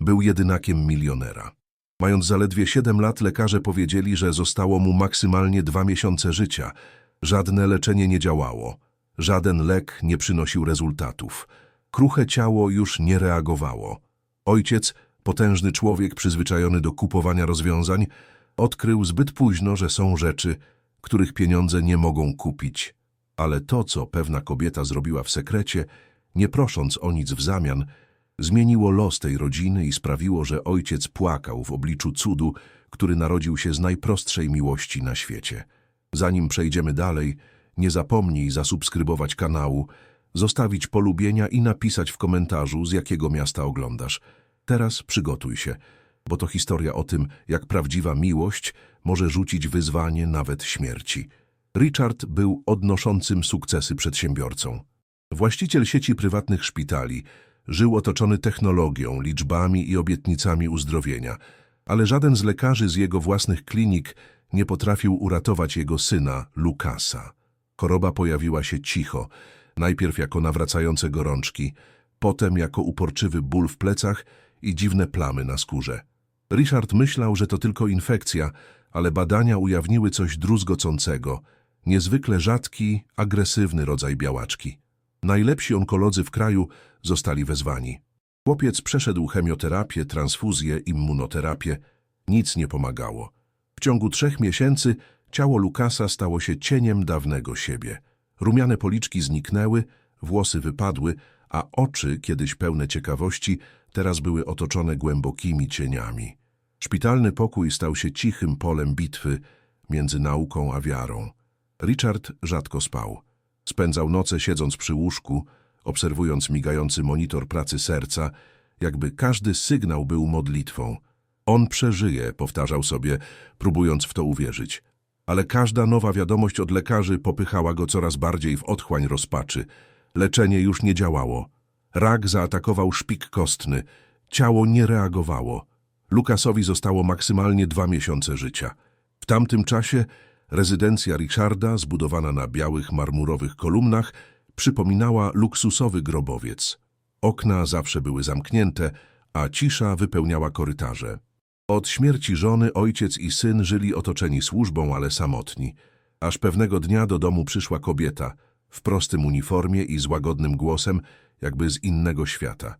Był jedynakiem milionera. Mając zaledwie 7 lat, lekarze powiedzieli, że zostało mu maksymalnie dwa miesiące życia. Żadne leczenie nie działało. Żaden lek nie przynosił rezultatów. Kruche ciało już nie reagowało. Ojciec, potężny człowiek przyzwyczajony do kupowania rozwiązań, odkrył zbyt późno, że są rzeczy, których pieniądze nie mogą kupić. Ale to, co pewna kobieta zrobiła w sekrecie, nie prosząc o nic w zamian, zmieniło los tej rodziny i sprawiło, że ojciec płakał w obliczu cudu, który narodził się z najprostszej miłości na świecie. Zanim przejdziemy dalej, nie zapomnij zasubskrybować kanału, zostawić polubienia i napisać w komentarzu, z jakiego miasta oglądasz. Teraz przygotuj się, bo to historia o tym, jak prawdziwa miłość może rzucić wyzwanie nawet śmierci. Richard był odnoszącym sukcesy przedsiębiorcą. Właściciel sieci prywatnych szpitali żył otoczony technologią, liczbami i obietnicami uzdrowienia, ale żaden z lekarzy z jego własnych klinik nie potrafił uratować jego syna, Lukasa. Choroba pojawiła się cicho, najpierw jako nawracające gorączki, potem jako uporczywy ból w plecach i dziwne plamy na skórze. Richard myślał, że to tylko infekcja, ale badania ujawniły coś druzgocącego, niezwykle rzadki, agresywny rodzaj białaczki. Najlepsi onkolodzy w kraju zostali wezwani. Chłopiec przeszedł chemioterapię, transfuzję, immunoterapię. Nic nie pomagało. W ciągu trzech miesięcy ciało Lukasa stało się cieniem dawnego siebie. Rumiane policzki zniknęły, włosy wypadły, a oczy, kiedyś pełne ciekawości, teraz były otoczone głębokimi cieniami. Szpitalny pokój stał się cichym polem bitwy między nauką a wiarą. Richard rzadko spał. Spędzał noce siedząc przy łóżku, obserwując migający monitor pracy serca, jakby każdy sygnał był modlitwą. On przeżyje, powtarzał sobie, próbując w to uwierzyć. Ale każda nowa wiadomość od lekarzy popychała go coraz bardziej w otchłań rozpaczy. Leczenie już nie działało. Rak zaatakował szpik kostny. Ciało nie reagowało. Lukasowi zostało maksymalnie dwa miesiące życia. W tamtym czasie rezydencja Richarda, zbudowana na białych marmurowych kolumnach, przypominała luksusowy grobowiec. Okna zawsze były zamknięte, a cisza wypełniała korytarze. Od śmierci żony ojciec i syn żyli otoczeni służbą, ale samotni. Aż pewnego dnia do domu przyszła kobieta, w prostym uniformie i z łagodnym głosem, jakby z innego świata.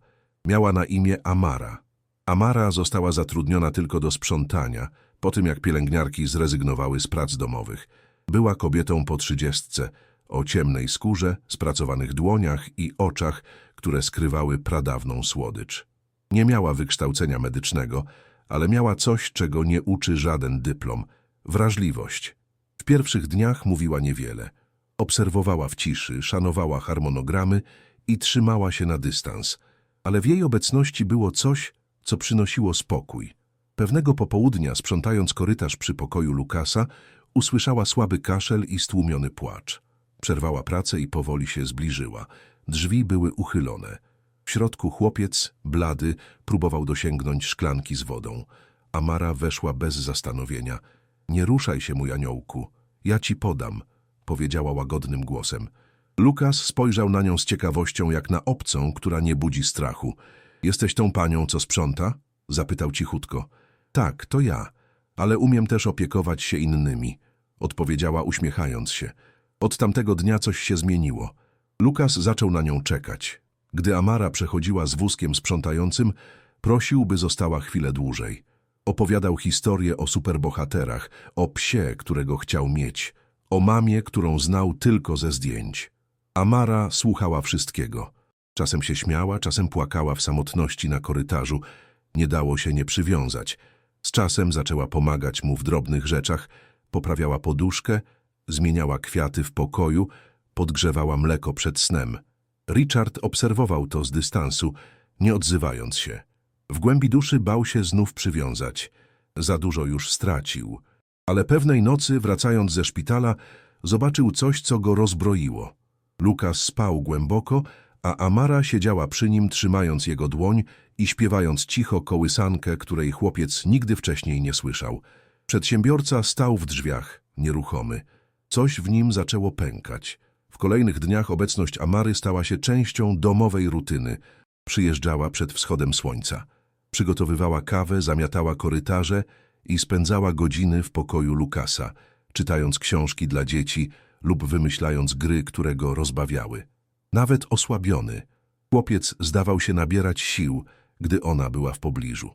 Miała na imię Amara. Amara została zatrudniona tylko do sprzątania, po tym jak pielęgniarki zrezygnowały z prac domowych. Była kobietą po trzydziestce, o ciemnej skórze, spracowanych dłoniach i oczach, które skrywały pradawną słodycz. Nie miała wykształcenia medycznego, ale miała coś, czego nie uczy żaden dyplom – wrażliwość. W pierwszych dniach mówiła niewiele. Obserwowała w ciszy, szanowała harmonogramy i trzymała się na dystans. Ale w jej obecności było coś, co przynosiło spokój. Pewnego popołudnia, sprzątając korytarz przy pokoju Lukasa, usłyszała słaby kaszel i stłumiony płacz. Przerwała pracę i powoli się zbliżyła. Drzwi były uchylone. W środku chłopiec, blady, próbował dosięgnąć szklanki z wodą. Amara weszła bez zastanowienia. Nie ruszaj się, mój aniołku. Ja ci podam, powiedziała łagodnym głosem. Lukas spojrzał na nią z ciekawością jak na obcą, która nie budzi strachu. Jesteś tą panią, co sprząta? Zapytał cichutko. Tak, to ja, ale umiem też opiekować się innymi, odpowiedziała uśmiechając się. Od tamtego dnia coś się zmieniło. Lukas zaczął na nią czekać. Gdy Amara przechodziła z wózkiem sprzątającym, prosił, by została chwilę dłużej. Opowiadał historię o superbohaterach, o psie, którego chciał mieć, o mamie, którą znał tylko ze zdjęć. Amara słuchała wszystkiego. Czasem się śmiała, czasem płakała w samotności na korytarzu. Nie dało się nie przywiązać. Z czasem zaczęła pomagać mu w drobnych rzeczach, poprawiała poduszkę, zmieniała kwiaty w pokoju, podgrzewała mleko przed snem. Richard obserwował to z dystansu, nie odzywając się. W głębi duszy bał się znów przywiązać. Za dużo już stracił. Ale pewnej nocy, wracając ze szpitala, zobaczył coś, co go rozbroiło. Lukas spał głęboko, a Amara siedziała przy nim, trzymając jego dłoń i śpiewając cicho kołysankę, której chłopiec nigdy wcześniej nie słyszał. Przedsiębiorca stał w drzwiach, nieruchomy. Coś w nim zaczęło pękać. W kolejnych dniach obecność Amary stała się częścią domowej rutyny. Przyjeżdżała przed wschodem słońca. Przygotowywała kawę, zamiatała korytarze i spędzała godziny w pokoju Lukasa, czytając książki dla dzieci lub wymyślając gry, które go rozbawiały. Nawet osłabiony, chłopiec zdawał się nabierać sił, gdy ona była w pobliżu.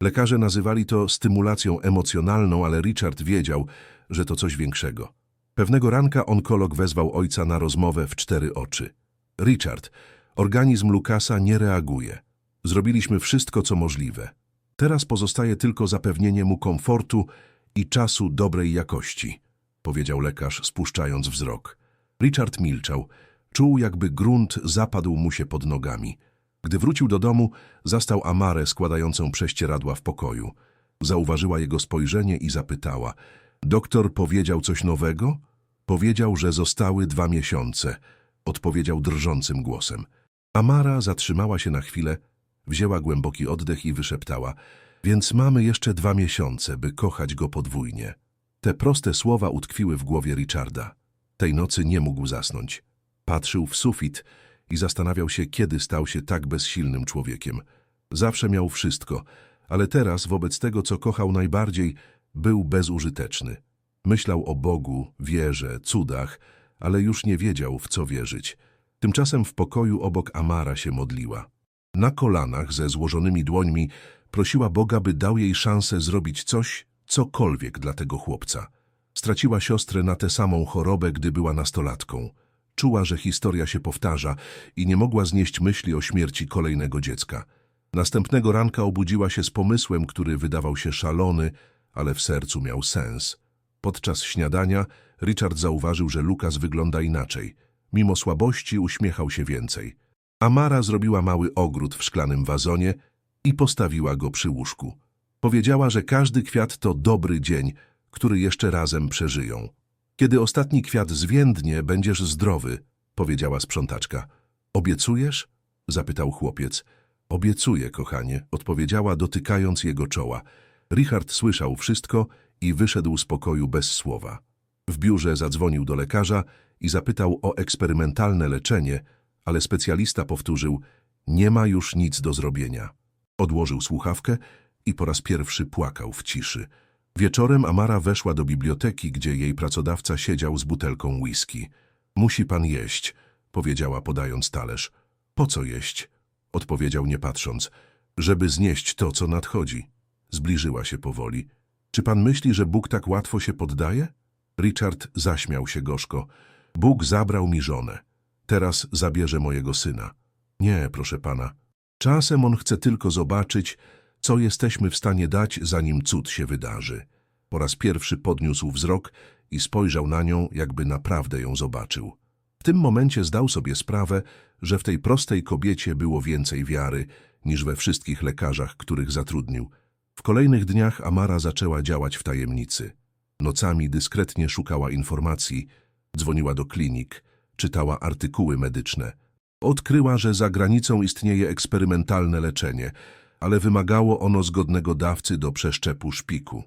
Lekarze nazywali to stymulacją emocjonalną, ale Richard wiedział, że to coś większego. Pewnego ranka onkolog wezwał ojca na rozmowę w cztery oczy. Richard, organizm Lukasa nie reaguje. Zrobiliśmy wszystko, co możliwe. Teraz pozostaje tylko zapewnienie mu komfortu i czasu dobrej jakości, powiedział lekarz, spuszczając wzrok. Richard milczał. Czuł, jakby grunt zapadł mu się pod nogami. Gdy wrócił do domu, zastał Amarę składającą prześcieradła w pokoju. Zauważyła jego spojrzenie i zapytała. Doktor powiedział coś nowego? Powiedział, że zostały dwa miesiące. Odpowiedział drżącym głosem. Amara zatrzymała się na chwilę, wzięła głęboki oddech i wyszeptała. Więc mamy jeszcze dwa miesiące, by kochać go podwójnie. Te proste słowa utkwiły w głowie Richarda. Tej nocy nie mógł zasnąć. Patrzył w sufit i zastanawiał się, kiedy stał się tak bezsilnym człowiekiem. Zawsze miał wszystko, ale teraz, wobec tego, co kochał najbardziej, był bezużyteczny. Myślał o Bogu, wierze, cudach, ale już nie wiedział, w co wierzyć. Tymczasem w pokoju obok Amara się modliła. Na kolanach, ze złożonymi dłońmi, prosiła Boga, by dał jej szansę zrobić coś, cokolwiek dla tego chłopca. Straciła siostrę na tę samą chorobę, gdy była nastolatką. Czuła, że historia się powtarza i nie mogła znieść myśli o śmierci kolejnego dziecka. Następnego ranka obudziła się z pomysłem, który wydawał się szalony, ale w sercu miał sens. Podczas śniadania Richard zauważył, że Lukas wygląda inaczej. Mimo słabości uśmiechał się więcej. Amara zrobiła mały ogród w szklanym wazonie i postawiła go przy łóżku. Powiedziała, że każdy kwiat to dobry dzień, który jeszcze razem przeżyją. Kiedy ostatni kwiat zwiędnie, będziesz zdrowy, powiedziała sprzątaczka. Obiecujesz? zapytał chłopiec. Obiecuję, kochanie, odpowiedziała, dotykając jego czoła. Richard słyszał wszystko i wyszedł z pokoju bez słowa. W biurze zadzwonił do lekarza i zapytał o eksperymentalne leczenie, ale specjalista powtórzył, nie ma już nic do zrobienia. Odłożył słuchawkę i po raz pierwszy płakał w ciszy. Wieczorem Amara weszła do biblioteki, gdzie jej pracodawca siedział z butelką whisky. Musi pan jeść, powiedziała podając talerz. Po co jeść? Odpowiedział nie patrząc. Żeby znieść to, co nadchodzi. Zbliżyła się powoli. Czy pan myśli, że Bóg tak łatwo się poddaje? Richard zaśmiał się gorzko. Bóg zabrał mi żonę. Teraz zabierze mojego syna. Nie, proszę pana. Czasem on chce tylko zobaczyć, co jesteśmy w stanie dać, zanim cud się wydarzy. Po raz pierwszy podniósł wzrok i spojrzał na nią, jakby naprawdę ją zobaczył. W tym momencie zdał sobie sprawę, że w tej prostej kobiecie było więcej wiary niż we wszystkich lekarzach, których zatrudnił. W kolejnych dniach Amara zaczęła działać w tajemnicy. Nocami dyskretnie szukała informacji, dzwoniła do klinik, czytała artykuły medyczne. Odkryła, że za granicą istnieje eksperymentalne leczenie, ale wymagało ono zgodnego dawcy do przeszczepu szpiku.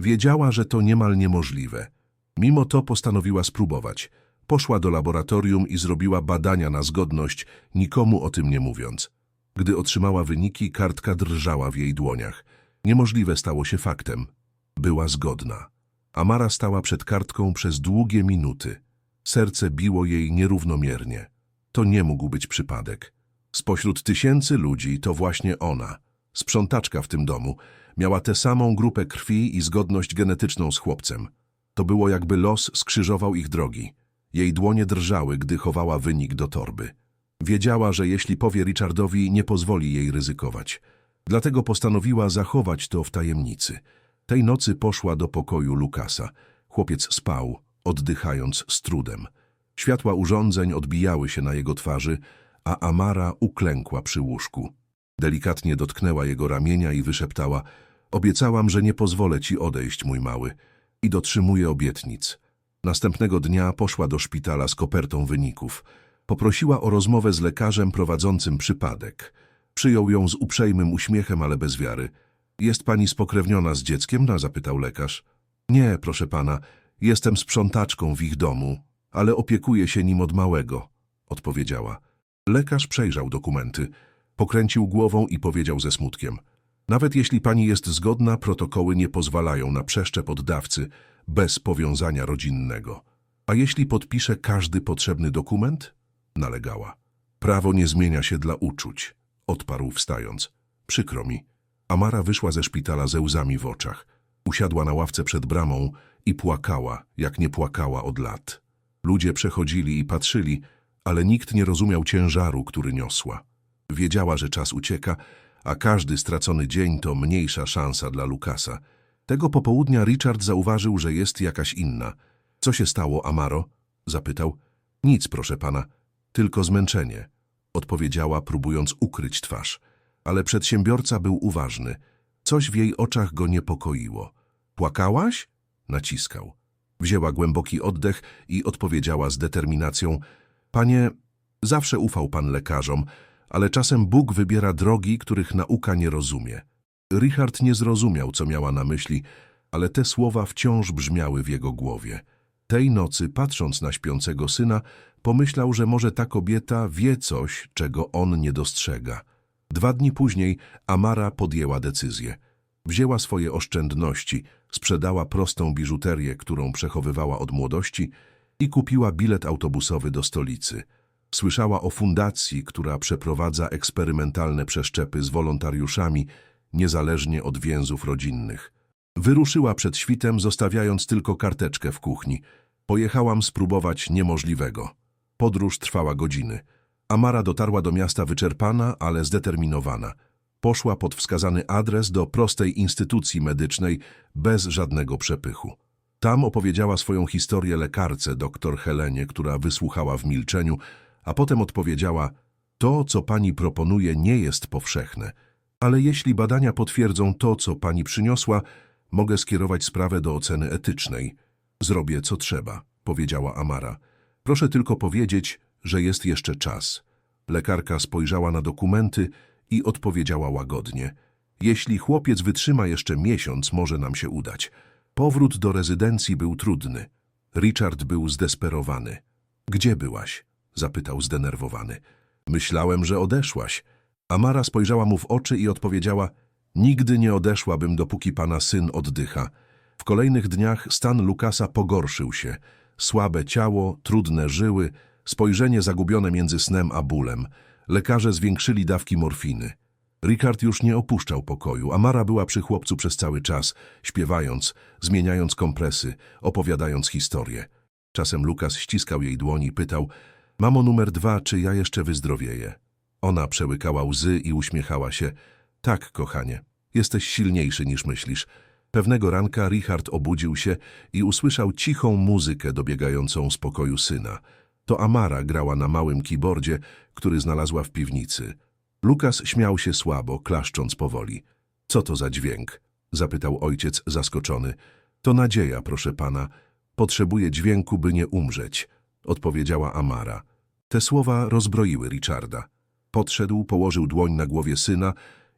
Wiedziała, że to niemal niemożliwe. Mimo to postanowiła spróbować. Poszła do laboratorium i zrobiła badania na zgodność, nikomu o tym nie mówiąc. Gdy otrzymała wyniki, kartka drżała w jej dłoniach. Niemożliwe stało się faktem. Była zgodna. Amara stała przed kartką przez długie minuty. Serce biło jej nierównomiernie. To nie mógł być przypadek. Spośród tysięcy ludzi to właśnie ona, sprzątaczka w tym domu, miała tę samą grupę krwi i zgodność genetyczną z chłopcem. To było jakby los skrzyżował ich drogi. Jej dłonie drżały, gdy chowała wynik do torby. Wiedziała, że jeśli powie Richardowi, nie pozwoli jej ryzykować. Dlatego postanowiła zachować to w tajemnicy. Tej nocy poszła do pokoju Lukasa. Chłopiec spał, oddychając z trudem. Światła urządzeń odbijały się na jego twarzy, a Amara uklękła przy łóżku. Delikatnie dotknęła jego ramienia i wyszeptała Obiecałam, że nie pozwolę ci odejść, mój mały. I dotrzymuję obietnic. Następnego dnia poszła do szpitala z kopertą wyników. Poprosiła o rozmowę z lekarzem prowadzącym przypadek. Przyjął ją z uprzejmym uśmiechem, ale bez wiary. Jest pani spokrewniona z dzieckiem? No, zapytał lekarz. Nie, proszę pana, jestem sprzątaczką w ich domu, ale opiekuję się nim od małego, odpowiedziała. Lekarz przejrzał dokumenty, pokręcił głową i powiedział ze smutkiem. Nawet jeśli pani jest zgodna, protokoły nie pozwalają na przeszczep oddawcy bez powiązania rodzinnego. A jeśli podpisze każdy potrzebny dokument? Nalegała. Prawo nie zmienia się dla uczuć, odparł wstając. Przykro mi. Amara wyszła ze szpitala ze łzami w oczach. Usiadła na ławce przed bramą i płakała, jak nie płakała od lat. Ludzie przechodzili i patrzyli, ale nikt nie rozumiał ciężaru, który niosła. Wiedziała, że czas ucieka, a każdy stracony dzień to mniejsza szansa dla Lukasa. Tego popołudnia Richard zauważył, że jest jakaś inna. Co się stało, Amaro? zapytał. Nic, proszę pana, tylko zmęczenie, odpowiedziała, próbując ukryć twarz. Ale przedsiębiorca był uważny. Coś w jej oczach go niepokoiło. Płakałaś? Naciskał. Wzięła głęboki oddech i odpowiedziała z determinacją. Panie, zawsze ufał pan lekarzom, ale czasem Bóg wybiera drogi, których nauka nie rozumie. Richard nie zrozumiał, co miała na myśli, ale te słowa wciąż brzmiały w jego głowie. Tej nocy, patrząc na śpiącego syna, pomyślał, że może ta kobieta wie coś, czego on nie dostrzega. Dwa dni później Amara podjęła decyzję. Wzięła swoje oszczędności, sprzedała prostą biżuterię, którą przechowywała od młodości i kupiła bilet autobusowy do stolicy. Słyszała o fundacji, która przeprowadza eksperymentalne przeszczepy z wolontariuszami, niezależnie od więzów rodzinnych. Wyruszyła przed świtem, zostawiając tylko karteczkę w kuchni. Pojechałam spróbować niemożliwego. Podróż trwała godziny. Amara dotarła do miasta wyczerpana, ale zdeterminowana. Poszła pod wskazany adres do prostej instytucji medycznej, bez żadnego przepychu. Tam opowiedziała swoją historię lekarce, doktor Helenie, która wysłuchała w milczeniu, a potem odpowiedziała, to, co pani proponuje, nie jest powszechne, ale jeśli badania potwierdzą to, co pani przyniosła, mogę skierować sprawę do oceny etycznej. Zrobię, co trzeba, powiedziała Amara. Proszę tylko powiedzieć, że jest jeszcze czas. Lekarka spojrzała na dokumenty i odpowiedziała łagodnie. Jeśli chłopiec wytrzyma jeszcze miesiąc, może nam się udać. Powrót do rezydencji był trudny. Richard był zdesperowany. Gdzie byłaś? Zapytał zdenerwowany. Myślałem, że odeszłaś. Amara spojrzała mu w oczy i odpowiedziała, nigdy nie odeszłabym, dopóki pana syn oddycha. W kolejnych dniach stan Lukasa pogorszył się. Słabe ciało, trudne żyły, spojrzenie zagubione między snem a bólem. Lekarze zwiększyli dawki morfiny. Richard już nie opuszczał pokoju. Amara była przy chłopcu przez cały czas, śpiewając, zmieniając kompresy, opowiadając historię. Czasem Lukas ściskał jej dłoń i pytał, Mamo numer dwa, czy ja jeszcze wyzdrowieję? Ona przełykała łzy i uśmiechała się. Tak, kochanie, jesteś silniejszy niż myślisz. Pewnego ranka Richard obudził się i usłyszał cichą muzykę dobiegającą z pokoju syna. To Amara grała na małym keyboardzie, który znalazła w piwnicy. Lukas śmiał się słabo, klaszcząc powoli. Co to za dźwięk? zapytał ojciec zaskoczony. To nadzieja, proszę pana. Potrzebuję dźwięku, by nie umrzeć, odpowiedziała Amara. Te słowa rozbroiły Richarda. Podszedł, położył dłoń na głowie syna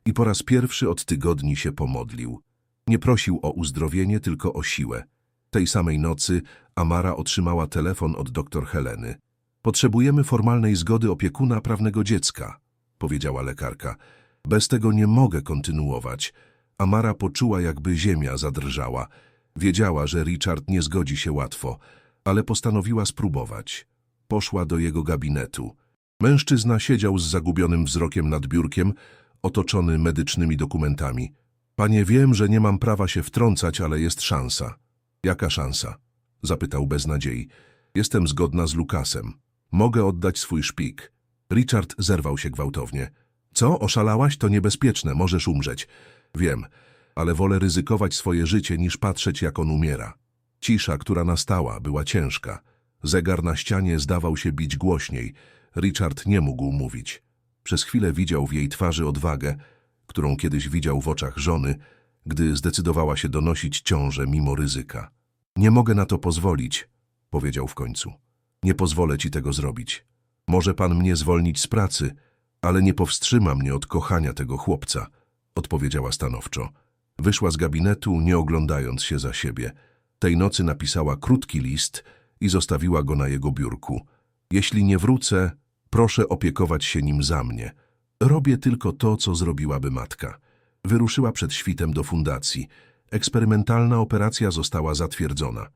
i po raz pierwszy od tygodni się pomodlił. Nie prosił o uzdrowienie, tylko o siłę. Tej samej nocy Amara otrzymała telefon od doktor Heleny. Potrzebujemy formalnej zgody opiekuna prawnego dziecka, powiedziała lekarka. Bez tego nie mogę kontynuować. Amara poczuła, jakby ziemia zadrżała. Wiedziała, że Richard nie zgodzi się łatwo, ale postanowiła spróbować. Poszła do jego gabinetu. Mężczyzna siedział z zagubionym wzrokiem nad biurkiem, otoczony medycznymi dokumentami. Panie, wiem, że nie mam prawa się wtrącać, ale jest szansa. Jaka szansa? Zapytał bez nadziei. Jestem zgodna z Lukasem. Mogę oddać swój szpik. Richard zerwał się gwałtownie. Co, oszalałaś? To niebezpieczne, możesz umrzeć. Wiem, ale wolę ryzykować swoje życie, niż patrzeć, jak on umiera. Cisza, która nastała, była ciężka. Zegar na ścianie zdawał się bić głośniej. Richard nie mógł mówić. Przez chwilę widział w jej twarzy odwagę, którą kiedyś widział w oczach żony, gdy zdecydowała się donosić ciążę mimo ryzyka. Nie mogę na to pozwolić, powiedział w końcu. Nie pozwolę ci tego zrobić. Może pan mnie zwolnić z pracy, ale nie powstrzyma mnie od kochania tego chłopca, odpowiedziała stanowczo. Wyszła z gabinetu, nie oglądając się za siebie. Tej nocy napisała krótki list i zostawiła go na jego biurku. Jeśli nie wrócę, proszę opiekować się nim za mnie. Robię tylko to, co zrobiłaby matka. Wyruszyła przed świtem do fundacji. Eksperymentalna operacja została zatwierdzona.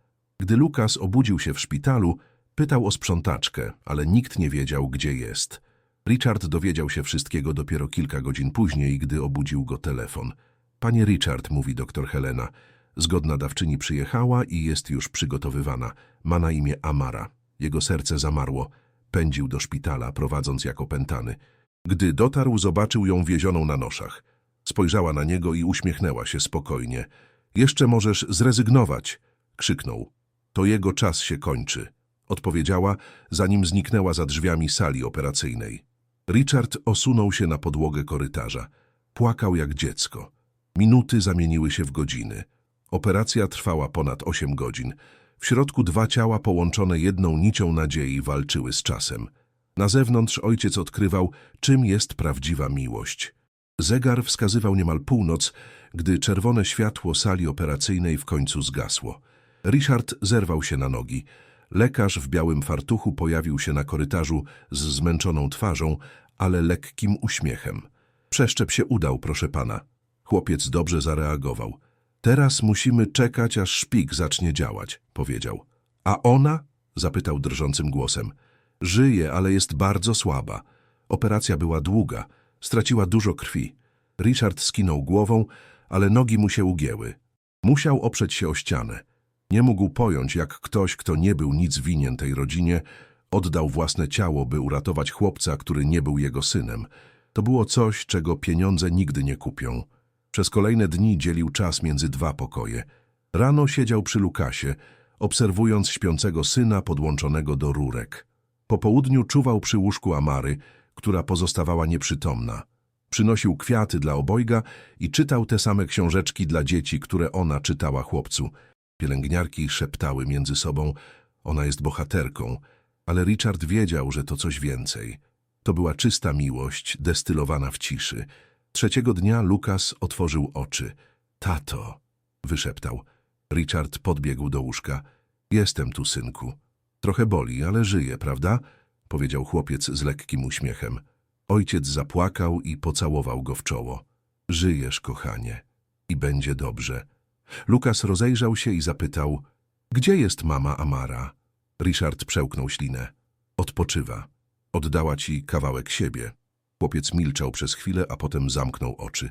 Gdy Lukas obudził się w szpitalu, pytał o sprzątaczkę, ale nikt nie wiedział, gdzie jest. Richard dowiedział się wszystkiego dopiero kilka godzin później, gdy obudził go telefon. Panie Richard, mówi doktor Helena, zgodna dawczyni przyjechała i jest już przygotowywana. Ma na imię Amara. Jego serce zamarło. Pędził do szpitala, prowadząc jak opętany. Gdy dotarł, zobaczył ją wiezioną na noszach. Spojrzała na niego i uśmiechnęła się spokojnie. Jeszcze możesz zrezygnować, krzyknął. To jego czas się kończy, odpowiedziała, zanim zniknęła za drzwiami sali operacyjnej. Richard osunął się na podłogę korytarza. Płakał jak dziecko. Minuty zamieniły się w godziny. Operacja trwała ponad osiem godzin. W środku dwa ciała połączone jedną nicią nadziei walczyły z czasem. Na zewnątrz ojciec odkrywał, czym jest prawdziwa miłość. Zegar wskazywał niemal północ, gdy czerwone światło sali operacyjnej w końcu zgasło. Richard zerwał się na nogi. Lekarz w białym fartuchu pojawił się na korytarzu z zmęczoną twarzą, ale lekkim uśmiechem. Przeszczep się udał, proszę pana. Chłopiec dobrze zareagował. Teraz musimy czekać, aż szpik zacznie działać, powiedział. A ona? zapytał drżącym głosem. Żyje, ale jest bardzo słaba. Operacja była długa. Straciła dużo krwi. Richard skinął głową, ale nogi mu się ugięły. Musiał oprzeć się o ścianę. Nie mógł pojąć, jak ktoś, kto nie był nic winien tej rodzinie, oddał własne ciało, by uratować chłopca, który nie był jego synem. To było coś, czego pieniądze nigdy nie kupią. Przez kolejne dni dzielił czas między dwa pokoje. Rano siedział przy Lukasie, obserwując śpiącego syna podłączonego do rurek. Po południu czuwał przy łóżku Amary, która pozostawała nieprzytomna. Przynosił kwiaty dla obojga i czytał te same książeczki dla dzieci, które ona czytała chłopcu. Pielęgniarki szeptały między sobą, ona jest bohaterką, ale Richard wiedział, że to coś więcej. To była czysta miłość, destylowana w ciszy. Trzeciego dnia Lukas otworzył oczy. Tato, wyszeptał. Richard podbiegł do łóżka. Jestem tu, synku. Trochę boli, ale żyję, prawda? Powiedział chłopiec z lekkim uśmiechem. Ojciec zapłakał i pocałował go w czoło. Żyjesz, kochanie. I będzie dobrze. Lukas rozejrzał się i zapytał, gdzie jest mama Amara? Richard przełknął ślinę. Odpoczywa. Oddała ci kawałek siebie. Chłopiec milczał przez chwilę, a potem zamknął oczy.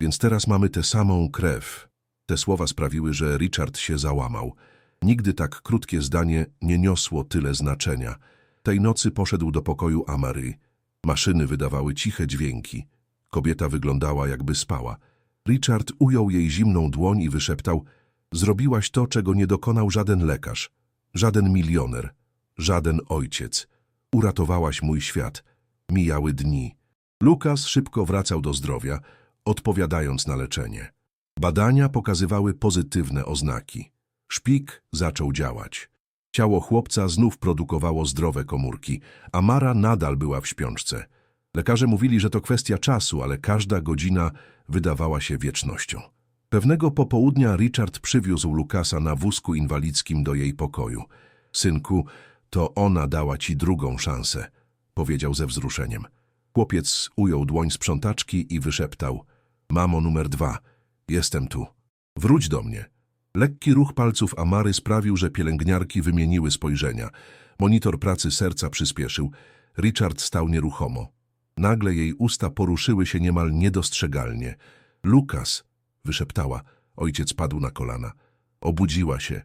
Więc teraz mamy tę samą krew. Te słowa sprawiły, że Richard się załamał. Nigdy tak krótkie zdanie nie niosło tyle znaczenia. Tej nocy poszedł do pokoju Amary. Maszyny wydawały ciche dźwięki. Kobieta wyglądała, jakby spała. Richard ujął jej zimną dłoń i wyszeptał Zrobiłaś to, czego nie dokonał żaden lekarz, żaden milioner, żaden ojciec. Uratowałaś mój świat. Mijały dni. Lukas szybko wracał do zdrowia, odpowiadając na leczenie. Badania pokazywały pozytywne oznaki. Szpik zaczął działać. Ciało chłopca znów produkowało zdrowe komórki, a Mara nadal była w śpiączce. Lekarze mówili, że to kwestia czasu, ale każda godzina wydawała się wiecznością. Pewnego popołudnia Richard przywiózł Lukasa na wózku inwalidzkim do jej pokoju. Synku, to ona dała ci drugą szansę, powiedział ze wzruszeniem. Chłopiec ujął dłoń sprzątaczki i wyszeptał. Mamo numer dwa, jestem tu. Wróć do mnie. Lekki ruch palców Amary sprawił, że pielęgniarki wymieniły spojrzenia. Monitor pracy serca przyspieszył. Richard stał nieruchomo. Nagle jej usta poruszyły się niemal niedostrzegalnie. Lukas, wyszeptała. Ojciec padł na kolana. Obudziła się.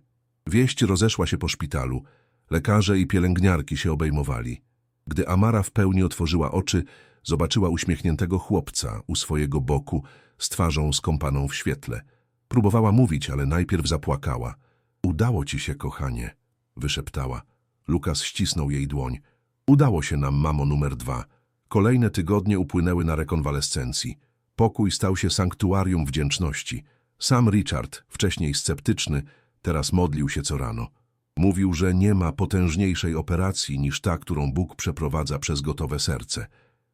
Wieść rozeszła się po szpitalu. Lekarze i pielęgniarki się obejmowali. Gdy Amara w pełni otworzyła oczy, zobaczyła uśmiechniętego chłopca u swojego boku z twarzą skąpaną w świetle. Próbowała mówić, ale najpierw zapłakała. Udało ci się, kochanie, wyszeptała. Lukas ścisnął jej dłoń. Udało się nam, mamo numer dwa. Kolejne tygodnie upłynęły na rekonwalescencji. Pokój stał się sanktuarium wdzięczności. Sam Richard, wcześniej sceptyczny, teraz modlił się co rano. Mówił, że nie ma potężniejszej operacji niż ta, którą Bóg przeprowadza przez gotowe serce.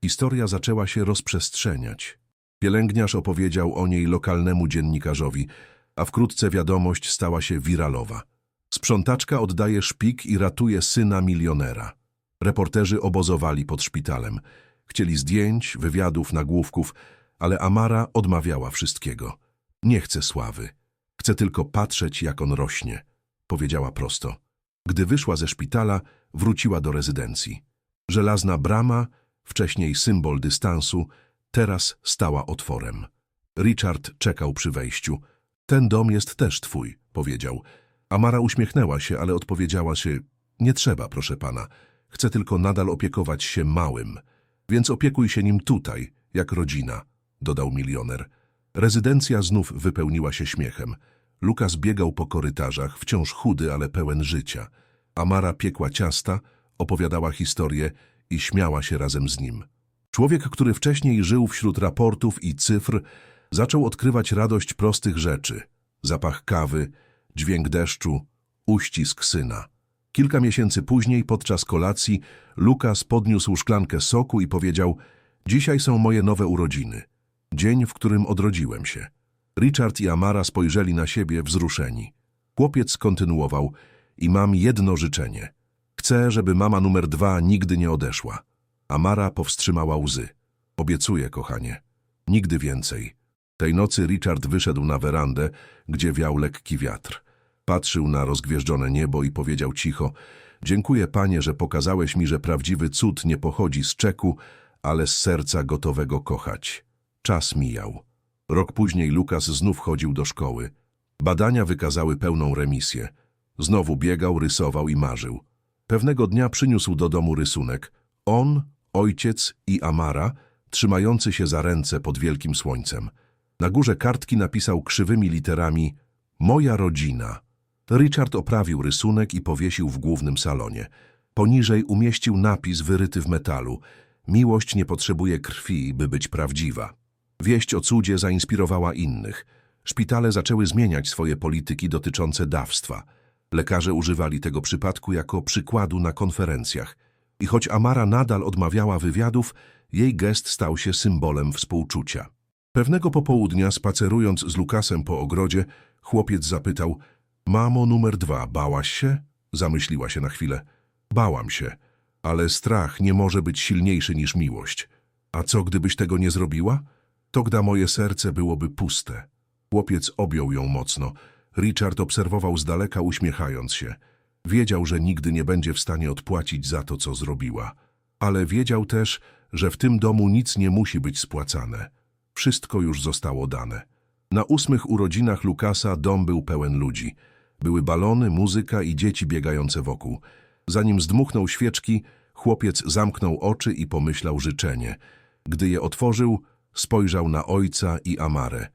Historia zaczęła się rozprzestrzeniać. Pielęgniarz opowiedział o niej lokalnemu dziennikarzowi, a wkrótce wiadomość stała się wiralowa. Sprzątaczka oddaje szpik i ratuje syna milionera. Reporterzy obozowali pod szpitalem. Chcieli zdjęć, wywiadów, nagłówków, Ale Amara odmawiała wszystkiego. Nie chcę sławy. Chcę tylko patrzeć, jak on rośnie, powiedziała prosto. Gdy wyszła ze szpitala, wróciła do rezydencji. Żelazna brama, wcześniej symbol dystansu, teraz stała otworem. Richard czekał przy wejściu. Ten dom jest też twój, powiedział. Amara uśmiechnęła się, ale odpowiedziała się, nie trzeba, proszę pana. Chcę tylko nadal opiekować się małym. Więc opiekuj się nim tutaj, jak rodzina, dodał milioner. Rezydencja znów wypełniła się śmiechem. Lukas biegał po korytarzach, wciąż chudy, ale pełen życia. Amara piekła ciasta, opowiadała historię i śmiała się razem z nim. Człowiek, który wcześniej żył wśród raportów i cyfr, zaczął odkrywać radość prostych rzeczy. Zapach kawy, dźwięk deszczu, uścisk syna. Kilka miesięcy później, podczas kolacji, Lukas podniósł szklankę soku i powiedział Dzisiaj są moje nowe urodziny. Dzień, w którym odrodziłem się. Richard i Amara spojrzeli na siebie wzruszeni. Chłopiec kontynuował i mam jedno życzenie. Chcę, żeby mama numer dwa nigdy nie odeszła. Amara powstrzymała łzy. Obiecuję, kochanie. Nigdy więcej. Tej nocy Richard wyszedł na werandę, gdzie wiał lekki wiatr. Patrzył na rozgwieżdżone niebo i powiedział cicho Dziękuję, panie, że pokazałeś mi, że prawdziwy cud nie pochodzi z czeku, ale z serca gotowego kochać. Czas mijał. Rok później Lukas znów chodził do szkoły. Badania wykazały pełną remisję. Znowu biegał, rysował i marzył. Pewnego dnia przyniósł do domu rysunek. On, ojciec i Amara, trzymający się za ręce pod wielkim słońcem. Na górze kartki napisał krzywymi literami Moja rodzina. Richard oprawił rysunek i powiesił w głównym salonie. Poniżej umieścił napis wyryty w metalu. Miłość nie potrzebuje krwi, by być prawdziwa. Wieść o cudzie zainspirowała innych. Szpitale zaczęły zmieniać swoje polityki dotyczące dawstwa. Lekarze używali tego przypadku jako przykładu na konferencjach. I choć Amara nadal odmawiała wywiadów, jej gest stał się symbolem współczucia. Pewnego popołudnia, spacerując z Lukasem po ogrodzie, chłopiec zapytał Mamo numer dwa, bałaś się? Zamyśliła się na chwilę. Bałam się, ale strach nie może być silniejszy niż miłość. A co, gdybyś tego nie zrobiła? To gda moje serce byłoby puste. Chłopiec objął ją mocno. Richard obserwował z daleka, uśmiechając się. Wiedział, że nigdy nie będzie w stanie odpłacić za to, co zrobiła. Ale wiedział też, że w tym domu nic nie musi być spłacane. Wszystko już zostało dane. Na ósmych urodzinach Lukasa dom był pełen ludzi. Były balony, muzyka i dzieci biegające wokół. Zanim zdmuchnął świeczki, chłopiec zamknął oczy i pomyślał życzenie. Gdy je otworzył, spojrzał na ojca i Amarę.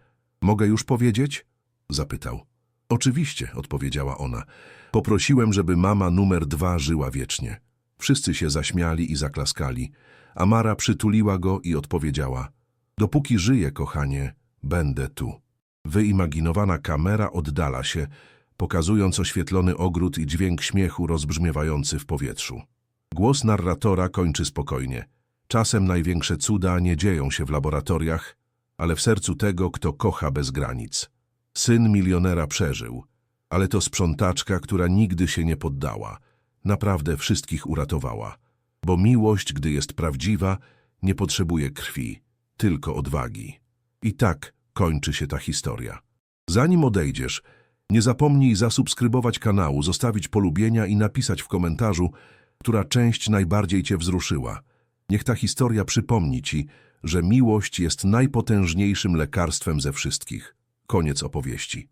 Mogę już powiedzieć? Zapytał. Oczywiście, odpowiedziała ona. Poprosiłem, żeby mama numer dwa żyła wiecznie. Wszyscy się zaśmiali i zaklaskali. Amara przytuliła go i odpowiedziała. Dopóki żyję, kochanie, będę tu. Wyimaginowana kamera oddala się, pokazując oświetlony ogród i dźwięk śmiechu rozbrzmiewający w powietrzu. Głos narratora kończy spokojnie. Czasem największe cuda nie dzieją się w laboratoriach, ale w sercu tego, kto kocha bez granic. Syn milionera przeżył, ale to sprzątaczka, która nigdy się nie poddała. Naprawdę wszystkich uratowała. Bo miłość, gdy jest prawdziwa, nie potrzebuje krwi, tylko odwagi. I tak kończy się ta historia. Zanim odejdziesz, nie zapomnij zasubskrybować kanału, zostawić polubienia i napisać w komentarzu, która część najbardziej Cię wzruszyła. Niech ta historia przypomni Ci, że miłość jest najpotężniejszym lekarstwem ze wszystkich. Koniec opowieści.